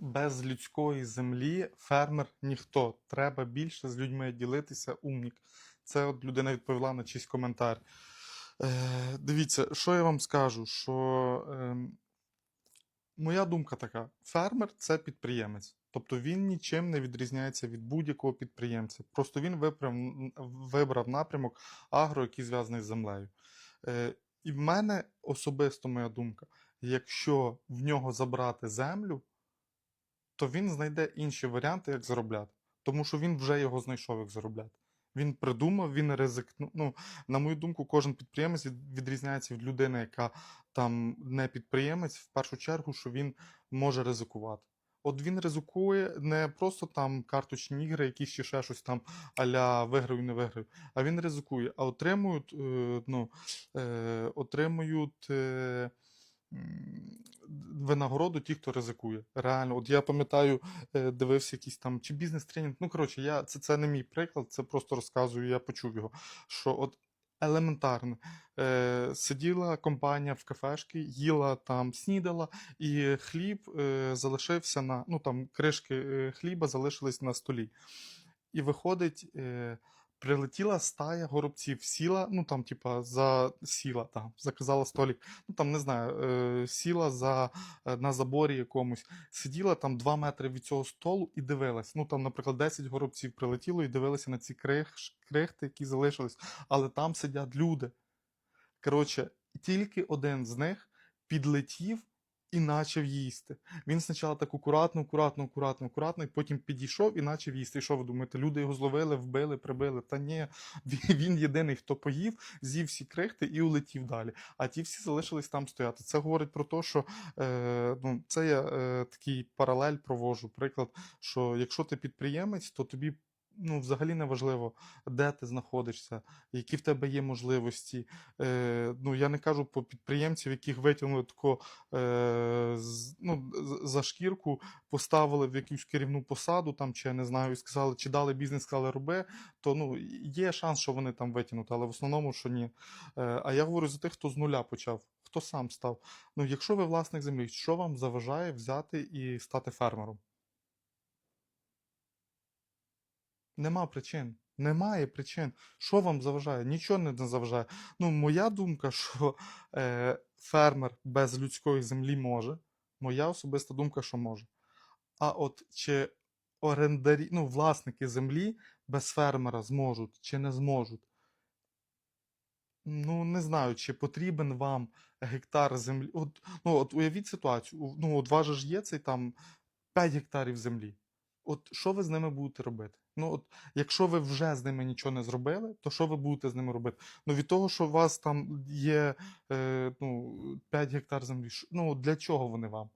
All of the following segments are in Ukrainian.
без людської землі фермер ніхто. Треба більше з людьми ділитися, умнік. Це от людина відповіла на чийсь коментар. Е, дивіться, що я вам скажу, що е, моя думка така: фермер це підприємець. Тобто він нічим не відрізняється від будь-якого підприємця. Просто він вибрав, вибрав напрямок агро, який зв'язаний з землею. Е, і в мене особисто моя думка: якщо в нього забрати землю, то він знайде інші варіанти, як заробляти. Тому що він вже його знайшов, як заробляти. Він придумав, він ризикнув. Ну, на мою думку, кожен підприємець відрізняється від людини, яка там не підприємець, в першу чергу, що він може ризикувати. От він ризикує не просто там карточні ігри, якісь ще щось там аля виграю, не виграю, а він ризикує, а отримують, е, ну, е, отримують е, винагороду ті, хто ризикує. Реально, от я пам'ятаю, е, дивився якийсь там чи бізнес-тренінг. Ну, коротше, я, це, це не мій приклад, це просто розказую, я почув його. Що от елементарно. Е, сиділа компанія в кафешки, їла там, снідала, і хліб е, залишився на, ну там кришки е, хліба залишились на столі. І виходить, е, прилетіла стая горобців, сіла, ну там, типа, за сіла, там, заказала столик, ну там не знаю, е, сіла за, е, на заборі якомусь, сиділа там 2 метри від цього столу і дивилась. Ну там, наприклад, 10 горобців прилетіло і дивилися на ці крих, крихти, які залишились, але там сидять люди. Коротше, тільки один з них підлетів і почав їсти. Він спочатку так акуратно, акуратно, акуратно, акуратно, і потім підійшов і почав їсти. І що ви думаєте, люди його зловили, вбили, прибили? Та ні, він, єдиний, хто поїв, з'їв всі крихти і улетів далі. А ті всі залишились там стояти. Це говорить про те, що е, ну, це я е, такий паралель провожу. Приклад, що якщо ти підприємець, то тобі. Ну, взагалі не важливо, де ти знаходишся, які в тебе є можливості. Е, ну, я не кажу про підприємців, яких витягнули тако, е, ну, за шкірку, поставили в якусь керівну посаду, там, чи я не знаю, і сказали, чи дали бізнес, сказали, роби, то ну, є шанс, що вони там витягнуть, але в основному, що ні. Е, а я говорю за тих, хто з нуля почав, хто сам став. Ну, якщо ви власник землі, що вам заважає взяти і стати фермером? Нема причин. Немає причин. Що вам заважає? Нічого не заважає. Ну, моя думка, що е, фермер без людської землі може. Моя особиста думка, що може. А от чи орендарі, ну, власники землі без фермера зможуть чи не зможуть? Ну, не знаю, чи потрібен вам гектар землі. От, ну, от уявіть ситуацію. Ну, от вас ж є цей там 5 гектарів землі. От що ви з ними будете робити? Ну, от, якщо ви вже з ними нічого не зробили, то що ви будете з ними робити? Ну, від того, що у вас там є е, ну, 5 гектар землі, ну, для чого вони вам?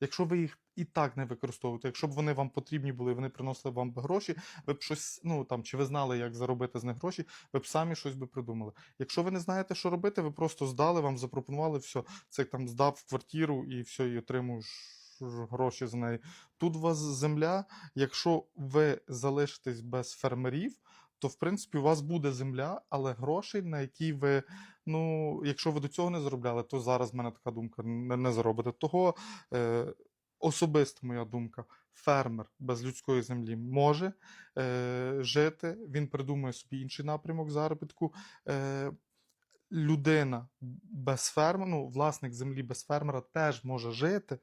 Якщо ви їх і так не використовуєте, якщо б вони вам потрібні були, вони приносили вам гроші, ви б щось, ну там, чи ви знали, як заробити з них гроші, ви б самі щось би придумали. Якщо ви не знаєте, що робити, ви просто здали, вам запропонували все, це як там здав квартиру і все, і отримуєш гроші з неї. Тут у вас земля, якщо ви залишитесь без фермерів, то в принципі у вас буде земля, але грошей, на які ви, ну, якщо ви до цього не заробляли, то зараз в мене така думка, не, не заробите. Того е, особиста моя думка, фермер без людської землі може е, жити, він придумує собі інший напрямок заробітку. Е, людина без фермера, ну, власник землі без фермера теж може жити,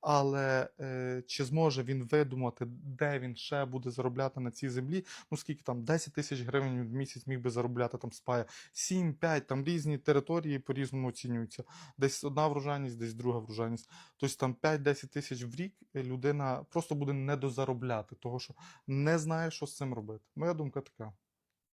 але е, чи зможе він видумати, де він ще буде заробляти на цій землі? Ну, скільки там 10 тисяч гривень в місяць міг би заробляти там спає, 7-5, там різні території по-різному оцінюються. Десь одна врожайність, десь друга врожайність. Тобто там 5-10 тисяч в рік е, людина просто буде недозаробляти, того що не знає, що з цим робити. Моя думка така.